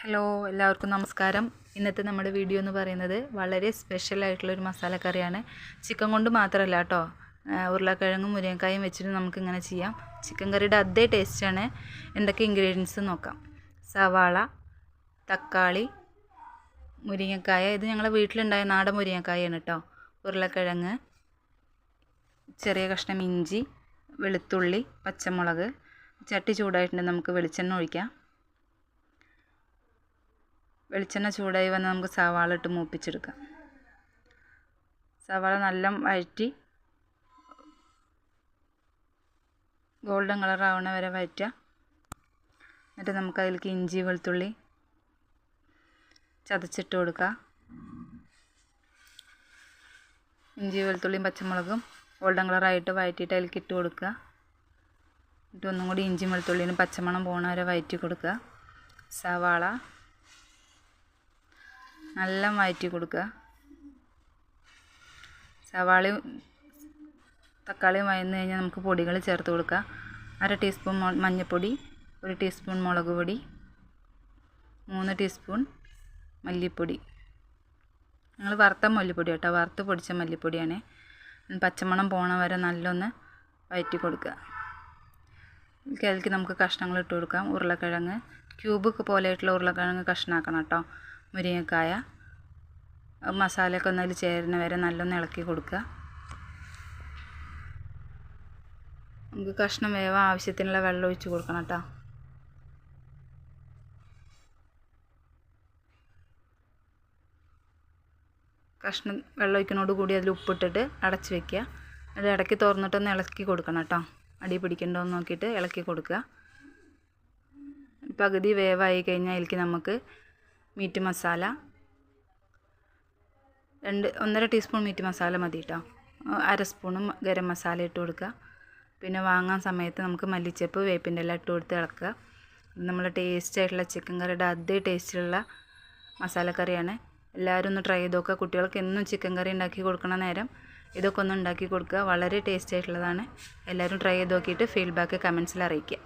Hello എല്ലാവർക്കും നമസ്കാരം. ഇന്നത്തെ നമ്മുടെ വീഡിയോ എന്ന് പറയുന്നത് വളരെ സ്പെഷ്യൽ ആയിട്ടുള്ളൊരു മസാലക്കറിയാണ് ചിക്കൻ കൊണ്ട് മാത്രമല്ല കേട്ടോ. ഉരുളക്കിഴങ്ങും മുരിങ്ങക്കായും വെച്ചിട്ട് നമുക്കിങ്ങനെ ചെയ്യാം. ചിക്കൻ കറിയുടെ അതേ ടേസ്റ്റാണ് എന്തൊക്കെ ഇൻഗ്രീഡിയൻസ് നോക്കാം. സവാള തക്കാളി മുരിങ്ങക്കായ. ഇത് ഞങ്ങളുടെ വീട്ടിലുണ്ടായ നാടൻ മുരിങ്ങക്കായാണ് കേട്ടോ. ഉരുളക്കിഴങ്ങ് ചെറിയ കഷ്ണം ഇഞ്ചി വെളുത്തുള്ളി പച്ചമുളക്. ചട്ടി ചൂടായിട്ടുണ്ട്. നമുക്ക് വെളിച്ചെണ്ണ ഒഴിക്കാം. വെളിച്ചെണ്ണ ചൂടായി വന്ന് നമുക്ക് സവാള ഇട്ട് മൂപ്പിച്ചെടുക്കാം. സവാള നല്ല വഴറ്റി ഗോൾഡൻ കളർ ആവണ വരെ വഴറ്റുക. എന്നിട്ട് നമുക്ക് അതിലേക്ക് ഇഞ്ചി വെളുത്തുള്ളി ചതച്ചിട്ട് കൊടുക്കുക. ഇഞ്ചി വെളുത്തുള്ളിയും പച്ചമുളകും ഗോൾഡൻ കളറായിട്ട് വഴറ്റിയിട്ട് അതിലേക്ക് ഇട്ട് കൊടുക്കുക. എന്നിട്ട് ഒന്നും കൂടി ഇഞ്ചി വെളുത്തുള്ളിയും പച്ചമണം പോണ വരെ വഴറ്റി കൊടുക്കുക. സവാള നല്ല വഴറ്റി കൊടുക്കുക സവാളയും തക്കാളിയും വഴന്ന് കഴിഞ്ഞാൽ നമുക്ക് പൊടികൾ ചേർത്ത് കൊടുക്കുക അര ടീസ്പൂൺ മഞ്ഞൾപ്പൊടി ഒരു ടീസ്പൂൺ മുളക് പൊടി മൂന്ന് ടീസ്പൂൺ മല്ലിപ്പൊടി. ഞങ്ങൾ വറുത്ത മല്ലിപ്പൊടി കേട്ടോ വറുത്ത് പൊടിച്ച മല്ലിപ്പൊടിയാണ്. പച്ചമണം പോണ വരെ നല്ലൊന്ന് വഴറ്റി കൊടുക്കുക അതിലേക്ക് നമുക്ക് കഷ്ണങ്ങൾ ഇട്ട് കൊടുക്കാം. ഉരുളക്കിഴങ്ങ് ക്യൂബ് പോലെയായിട്ടുള്ള ഉരുളക്കിഴങ്ങ് കഷ്ണമാക്കണം കേട്ടോ. മുരിങ്ങക്കായ. മസാലയൊക്കെ ഒന്നതിൽ ചേരുന്ന വരെ നല്ലൊന്ന് ഇളക്കി കൊടുക്കുക. നമുക്ക് കഷ്ണം വേവ ആവശ്യത്തിനുള്ള വെള്ളം ഒഴിച്ച് കൊടുക്കണം കേട്ടോ. കഷ്ണം വെള്ളം ഒഴിക്കുന്നതോട് കൂടി അതിൽ ഉപ്പിട്ടിട്ട് അടച്ച് വെക്കുക. അത് ഇടയ്ക്ക് തുറന്നിട്ടൊന്ന് ഇളക്കി കൊടുക്കണം കേട്ടോ. അടി പിടിക്കണ്ടോന്ന് നോക്കിയിട്ട് ഇളക്കി കൊടുക്കുക. പകുതി വേവായി കഴിഞ്ഞാൽ അതിലേക്ക് നമുക്ക് മീറ്റ് മസാല. രണ്ട് ഒന്നര ടീസ്പൂൺ മീറ്റ് മസാല മതി കേട്ടോ അര സ്പൂണും ഗരം മസാല ഇട്ട് കൊടുക്കുക. പിന്നെ വാങ്ങാൻ സമയത്ത് നമുക്ക് മല്ലിച്ചപ്പ് വേപ്പിന്റെ എല്ലാം ഇട്ട് കൊടുത്ത് ഇളക്കുക. നമ്മൾ ടേസ്റ്റ് ആയിട്ടുള്ള ചിക്കൻ കറിയുടെ അതേ ടേസ്റ്റിലുള്ള മസാലക്കറിയാണ് എല്ലാവരും ഒന്ന് ട്രൈ ചെയ്ത് നോക്കുക. കുട്ടികൾക്ക് എന്നും ചിക്കൻ കറി ഉണ്ടാക്കി കൊടുക്കണ നേരം ഇതൊക്കെ ഒന്ന് ഉണ്ടാക്കി കൊടുക്കുക. വളരെ ടേസ്റ്റ് ആയിട്ടുള്ളതാണ്. എല്ലാവരും ട്രൈ ചെയ്ത് നോക്കിയിട്ട് ഫീഡ്ബാക്ക് കമൻസിൽ അറിയിക്കുക.